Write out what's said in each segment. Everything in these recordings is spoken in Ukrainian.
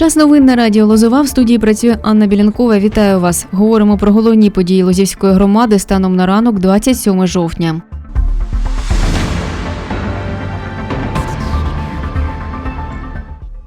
Час новин на радіо Лозова в студії працює Анна Білянкова. Вітаю вас. Говоримо про головні події Лозівської громади станом на ранок 27 жовтня.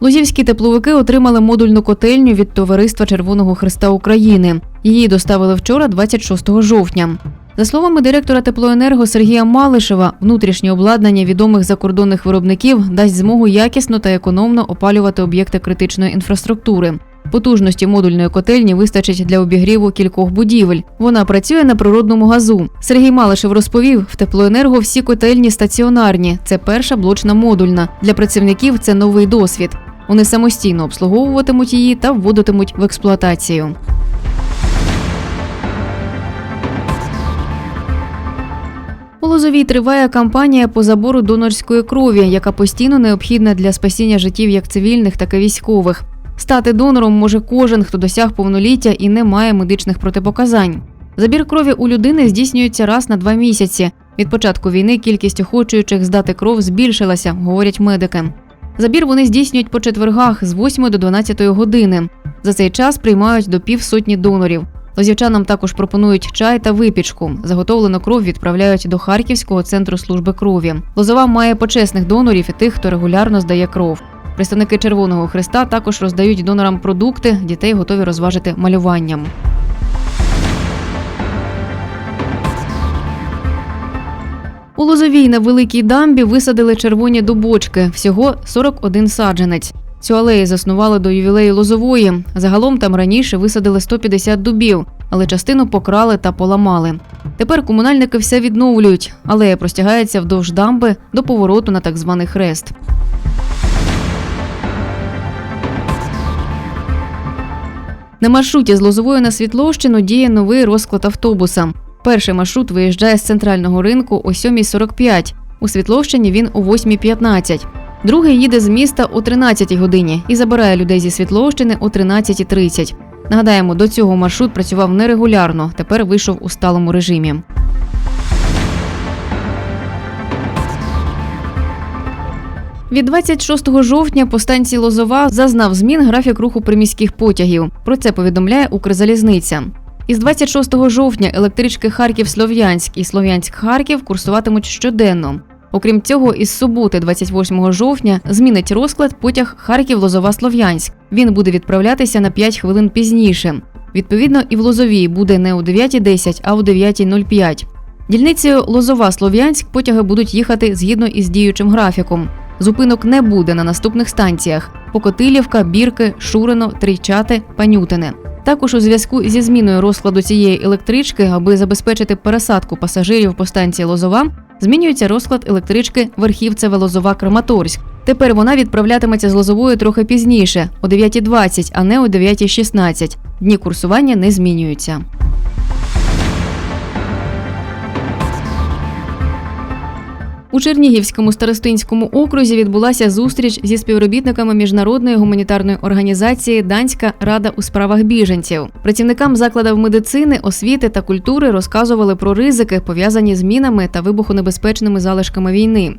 Лузівські тепловики отримали модульну котельню від Товариства Червоного Христа України. Її доставили вчора, 26 жовтня. За словами директора теплоенерго Сергія Малишева, внутрішнє обладнання відомих закордонних виробників дасть змогу якісно та економно опалювати об'єкти критичної інфраструктури. Потужності модульної котельні вистачить для обігріву кількох будівель. Вона працює на природному газу. Сергій Малишев розповів, в теплоенерго всі котельні стаціонарні. Це перша блочна модульна. Для працівників це новий досвід. Вони самостійно обслуговуватимуть її та вводитимуть в експлуатацію. У триває кампанія по забору донорської крові, яка постійно необхідна для спасіння життів як цивільних, так і військових. Стати донором може кожен, хто досяг повноліття і не має медичних протипоказань. Забір крові у людини здійснюється раз на два місяці. Від початку війни кількість охочуючих здати кров збільшилася, говорять медики. Забір вони здійснюють по четвергах з 8 до 12 години. За цей час приймають до півсотні донорів. Лозівчанам також пропонують чай та випічку. Заготовлену кров відправляють до Харківського центру служби крові. Лозова має почесних донорів і тих, хто регулярно здає кров. Представники Червоного Христа також роздають донорам продукти, дітей готові розважити малюванням. У Лозовій на Великій дамбі висадили червоні дубочки, всього 41 саджанець. Цю алею заснували до ювілею Лозової. Загалом там раніше висадили 150 дубів, але частину покрали та поламали. Тепер комунальники все відновлюють. Алея простягається вдовж дамби до повороту на так званий хрест. На маршруті з Лозової на Світловщину діє новий розклад автобуса. Перший маршрут виїжджає з центрального ринку о 7.45. У Світловщині він о 8.15. Другий їде з міста о 13 годині і забирає людей зі Світловщини о 13.30. Нагадаємо, до цього маршрут працював нерегулярно, тепер вийшов у сталому режимі. Від 26 жовтня по станції Лозова зазнав змін графік руху приміських потягів. Про це повідомляє Укрзалізниця. Із 26 жовтня електрички Харків-Слов'янськ і Слов'янськ-Харків курсуватимуть щоденно. Окрім цього, із суботи, 28 жовтня, змінить розклад потяг Харків-Лозова-Слов'янськ. Він буде відправлятися на 5 хвилин пізніше. Відповідно, і в Лозовій буде не о 9.10, а о 9.05. Дільницею Лозова-Слов'янськ потяги будуть їхати згідно із діючим графіком. Зупинок не буде на наступних станціях: Покотилівка, Бірки, Шурино, Трійчати, Панютине. Також у зв'язку зі зміною розкладу цієї електрички, аби забезпечити пересадку пасажирів по станції Лозова, змінюється розклад електрички Верхівцеве Лозова Краматорськ. Тепер вона відправлятиметься з Лозової трохи пізніше, о 9.20, а не о 9.16. Дні курсування не змінюються. У Чернігівському старостинському окрузі відбулася зустріч зі співробітниками міжнародної гуманітарної організації Данська рада у справах біженців. Працівникам закладів медицини, освіти та культури розказували про ризики, пов'язані з мінами та вибухонебезпечними залишками війни.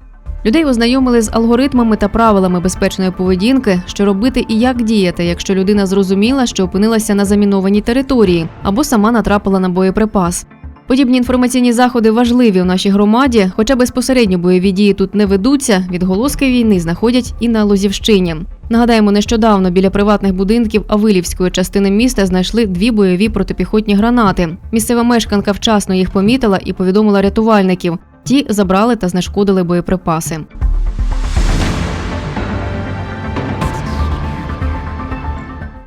Людей ознайомили з алгоритмами та правилами безпечної поведінки, що робити і як діяти, якщо людина зрозуміла, що опинилася на замінованій території або сама натрапила на боєприпас. Подібні інформаційні заходи важливі у нашій громаді, хоча безпосередньо бойові дії тут не ведуться. Відголоски війни знаходять і на Лозівщині. Нагадаємо, нещодавно біля приватних будинків Авилівської частини міста знайшли дві бойові протипіхотні гранати. Місцева мешканка вчасно їх помітила і повідомила рятувальників. Ті забрали та знешкодили боєприпаси. –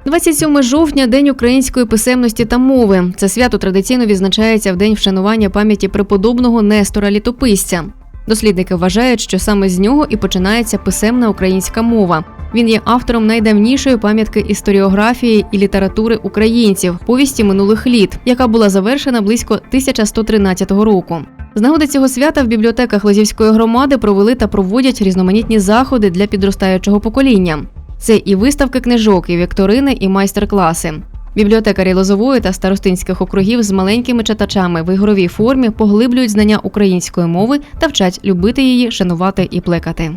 27 жовтня День української писемності та мови. Це свято традиційно відзначається в день вшанування пам'яті преподобного Нестора Літописця. Дослідники вважають, що саме з нього і починається писемна українська мова. Він є автором найдавнішої пам'ятки історіографії і літератури українців повісті минулих літ, яка була завершена близько 1113 року. З нагоди цього свята в бібліотеках Лазівської громади провели та проводять різноманітні заходи для підростаючого покоління. Це і виставки книжок, і вікторини, і майстер-класи. Бібліотекарі Лозової та старостинських округів з маленькими читачами в ігровій формі поглиблюють знання української мови та вчать любити її, шанувати і плекати.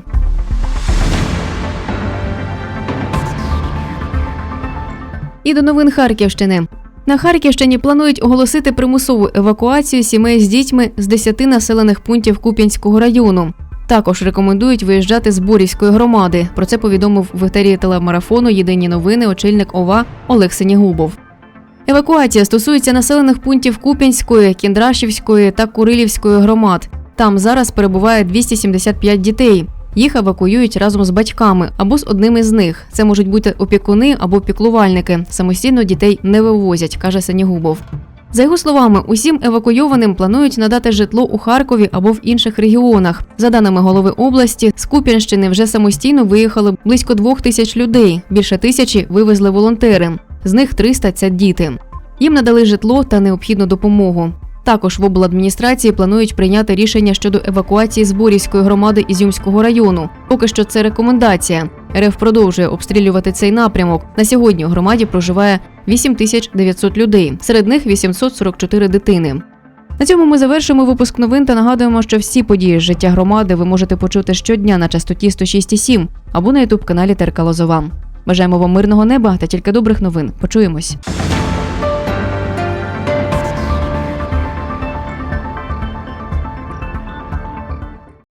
І до новин Харківщини. На Харківщині планують оголосити примусову евакуацію сімей з дітьми з 10 населених пунктів Куп'янського району. Також рекомендують виїжджати з Борівської громади. Про це повідомив в етері телемарафону Єдині новини очільник ОВА Олег Синігубов. Евакуація стосується населених пунктів Куп'янської, Кіндрашівської та Курилівської громад. Там зараз перебуває 275 дітей. Їх евакуюють разом з батьками або з одним із них. Це можуть бути опікуни або піклувальники. Самостійно дітей не вивозять, каже Синігубов. За його словами, усім евакуйованим планують надати житло у Харкові або в інших регіонах. За даними голови області, з Куп'янщини вже самостійно виїхали близько двох тисяч людей. Більше тисячі вивезли волонтери. З них 300 – це діти. Їм надали житло та необхідну допомогу. Також в обладміністрації планують прийняти рішення щодо евакуації з Борівської громади Ізюмського району. Поки що це рекомендація. РФ продовжує обстрілювати цей напрямок. На сьогодні у громаді проживає 8900 людей, серед них 844 дитини. На цьому ми завершимо випуск новин та нагадуємо, що всі події з життя громади ви можете почути щодня на частоті 106,7 або на ютуб каналі Терка Лозова. Бажаємо вам мирного неба та тільки добрих новин. Почуємось.